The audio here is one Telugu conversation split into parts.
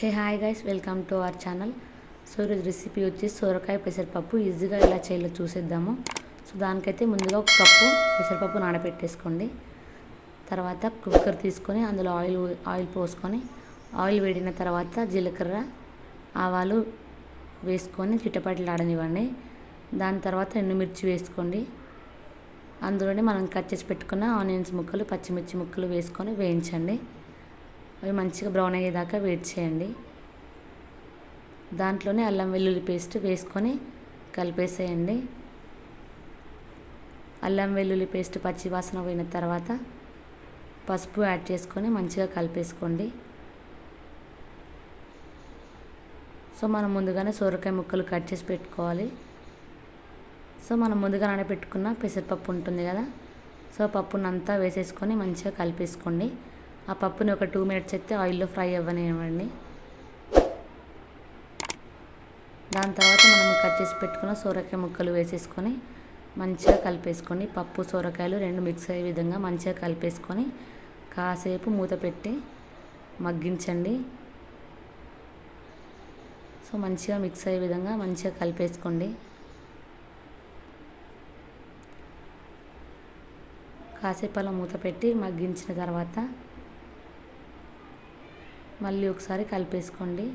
Hey hi guys welcome to our channel. So ఈరోజు రెసిపీ వచ్చి సొరకాయ పెసరపప్పు. ఈజీగా ఎలా చేయాలో చూసేద్దాము. సో దానికైతే ముందుగా ఒక కప్పు పెసరపప్పు నానబెట్టేసుకోండి. తర్వాత కుక్కర్ తీసుకొని అందులో ఆయిల్ ఆయిల్ పోసుకొని ఆయిల్ వేడిన తర్వాత జీలకర్ర ఆవాలు వేసుకొని చిట్టపట్లాడనివ్వండి దాని తర్వాత ఎండుమిర్చి వేసుకోండి. అందులోనే మనం కట్ చేసి పెట్టుకున్న ఆనియన్స్ ముక్కలు పచ్చిమిర్చి ముక్కలు వేసుకొని వేయించండి. అవి మంచిగా బ్రౌన్ అయ్యేదాకా వెయిట్ చేయండి. దాంట్లోనే అల్లం వెల్లుల్లి పేస్ట్ వేసుకొని కలిపేసేయండి. అల్లం వెల్లుల్లి పేస్ట్ పచ్చి వాసన పోయిన తర్వాత పసుపు యాడ్ చేసుకొని మంచిగా కలిపేసుకోండి. సో మనం ముందుగానే సోరకాయ ముక్కలు కట్ చేసి పెట్టుకోవాలి. సో మనం ముందుగా నానబెట్టుకున్న పెసరపప్పు ఉంటుంది కదా సో పప్పునంతా వేసేసుకొని మంచిగా కలిపేసుకోండి. ఆ పప్పుని ఒక టూ మినిట్స్ అయితే ఆయిల్లో ఫ్రై అవ్వనివ్వండి. దాని తర్వాత మనం కట్ చేసి పెట్టుకున్న సోరకాయ ముక్కలు వేసేసుకొని మంచిగా కలిపేసుకోండి. పప్పు సోరకాయలు రెండు మిక్స్ అయ్యే విధంగా మంచిగా కలిపేసుకొని కాసేపు మూత పెట్టి మగ్గించండి. సో మంచిగా మిక్స్ అయ్యే విధంగా మంచిగా కలిపేసుకోండి. కాసేపు అలా మూత పెట్టి మగ్గించిన తర్వాత మళ్ళీ ఒకసారి కలిపేసుకోండి.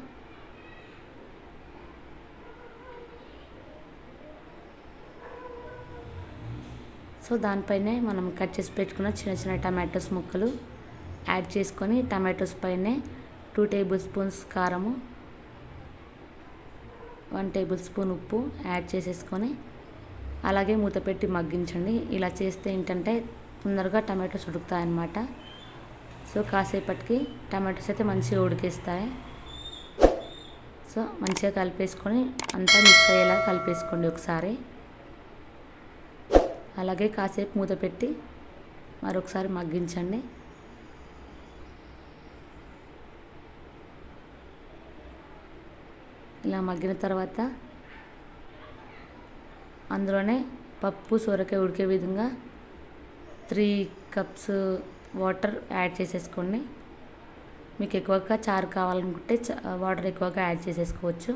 సో దానిపైనే మనం కట్ చేసి పెట్టుకున్న చిన్న చిన్న టమాటోస్ ముక్కలు యాడ్ చేసుకొని టమాటోస్ పైనే టూ టేబుల్ స్పూన్స్ కారము వన్ టేబుల్ స్పూన్ ఉప్పు యాడ్ చేసేసుకొని అలాగే మూత పెట్టి మగ్గించండి. ఇలా చేస్తే ఏంటంటే తొందరగా టమాటోస్ ఉడుకుతాయన్నమాట. సో కాసేపటికి టమాటోస్ అయితే మంచిగా ఉడికేస్తాయి. సో మంచిగా కలిపేసుకొని అంతా మిక్స్ అయ్యేలా కలిపేసుకోండి ఒకసారి. అలాగే కాసేపు మూత పెట్టి మరొకసారి మగ్గించండి. ఇలా మగ్గిన తర్వాత అందులోనే పప్పు సొరకాయ ఉడికే విధంగా త్రీ కప్స్ వాటర్ యాడ్ చేసేసుకోండి. మీకు ఎక్కువగా చారు కావాలనుకుంటే వాటర్ ఎక్కువగా యాడ్ చేసేసుకోవచ్చు.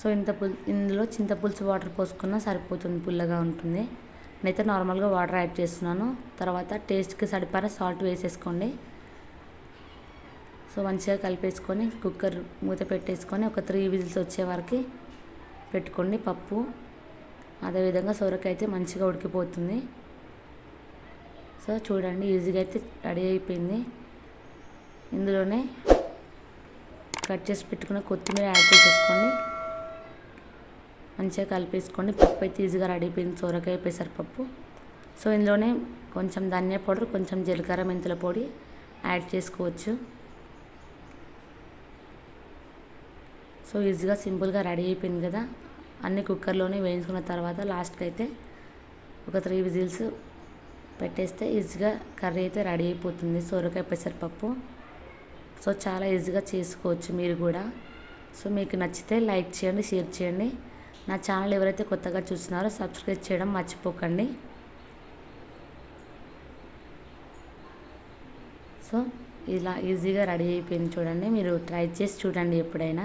సో ఇంత పుల్ ఇందులో చింతపులుసు వాటర్ పోసుకున్నా సరిపోతుంది పుల్లగా ఉంటుంది. నేనైతే నార్మల్గా వాటర్ యాడ్ చేస్తున్నాను. తర్వాత టేస్ట్కి సరిపడా సాల్ట్ వేసేసుకోండి. సో మంచిగా కలిపేసుకొని కుక్కర్ మూత పెట్టేసుకొని ఒక త్రీ విజిల్స్ వచ్చే వరకు పెట్టుకోండి పప్పు. అదేవిధంగా సొరకాయ అయితే మంచిగా ఉడికిపోతుంది. సో చూడండి ఈజీగా అయితే రెడీ అయిపోయింది. ఇందులోనే కట్ చేసి పెట్టుకున్న కొత్తిమీర యాడ్ చేసేసుకోండి. మంచిగా కలిపేసుకోండి. పప్పు అయితే ఈజీగా రెడీ అయిపోయింది. సొరకాయ పెసరపప్పు సో ఇందులోనే కొంచెం ధనియా పౌడర్ కొంచెం జీలకర్ర మెంతుల పొడి యాడ్ చేసుకోవచ్చు. సో ఈజీగా సింపుల్గా రెడీ అయిపోయింది కదా. అన్ని కుక్కర్లోనే వేయించుకున్న తర్వాత లాస్ట్కి అయితే ఒక త్రీ విజిల్స్ పెట్టేస్తే ఈజీగా కర్రీ అయితే రెడీ అయిపోతుంది. సొరకాయ పెసరపప్పు. సో చాలా ఈజీగా చేసుకోవచ్చు మీరు కూడా. సో మీకు నచ్చితే లైక్ చేయండి షేర్ చేయండి. నా ఛానల్ ఎవరైతే కొత్తగా చూస్తున్నారో సబ్స్క్రైబ్ చేయడం మర్చిపోకండి. సో ఇలా ఈజీగా రెడీ అయిపోయింది చూడండి. మీరు ట్రై చేసి చూడండి ఎప్పుడైనా.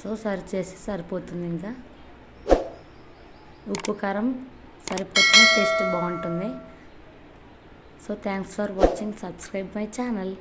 సో సర్వ్ చేసి సరిపోతుంది ఇంకా. ఉప్పు కారం సరిపోతుంది టేస్ట్ బాగుంటుంది. So thanks for watching subscribe my channel